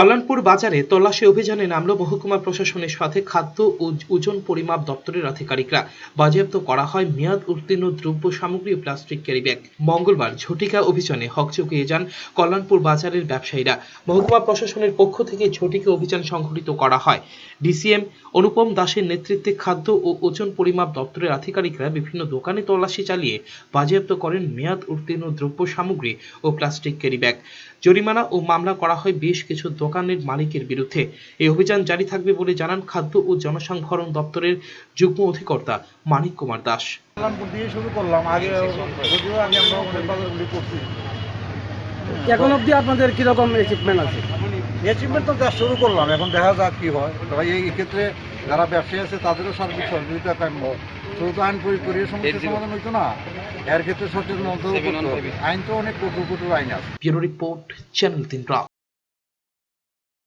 কল্যাণপুর বাজারে তল্লাশি অভিযানে নামল মহকুমা প্রশাসনের সাথে খাদ্য ও ওজন পরিমাপ দপ্তরের আধিকারিকরা। বাজেয়াপ্ত করা হয় মেয়াদ উত্তীর্ণ দ্রব্য সামগ্রী ও প্লাস্টিক ক্যারি ব্যাগ। মঙ্গলবার ঝটিকা অভিযানে হকচকিয়ে যান কল্যাণপুর বাজারের ব্যবসায়ীরা। মহকুমা প্রশাসনের পক্ষ থেকে ঝটিকা অভিযান সংঘটিত করা হয়। ডিসিএম অনুপম দাসের নেতৃত্বে খাদ্য ও ওজন পরিমাপ দপ্তরের আধিকারিকরা বিভিন্ন দোকানে তল্লাশি চালিয়ে বাজেয়াপ্ত করেন মেয়াদ উত্তীর্ণ দ্রব্য সামগ্রী ও প্লাস্টিক ক্যারি ব্যাগ। জরিমানা ও মামলা করা হয় বেশ কিছু দোকানের মালিকের বিরুদ্ধে। এই অভিযান জারি থাকবে বলে জানান খাদ্য ও জনসংভরণ দপ্তরের যুগ্ম অধিকর্তা মানিক কুমার দাস। শুরু করলাম। আগে আগে আমরা করছি। এখন অবধি আপনাদের কীরকম এক্সিপমেন্ট আছে? অ্যাচিভমেন্ট তো দেওয়া শুরু করলাম এখন দেখা যাক কি হয়। তবে এই ক্ষেত্রে যারা ব্যবসায়ী আছে তাদেরও সার্বিক সহযোগিতা কাম্য শুধু তো আইন প্রয়োগ করিয়ে সমস্যার সমাধান হইতো না। এর ক্ষেত্রে সচেতন হবে। আইন তো অনেক কঠোর কঠোর আইন আছে। ব্যুরো রিপোর্ট চ্যানেল তিন রাত।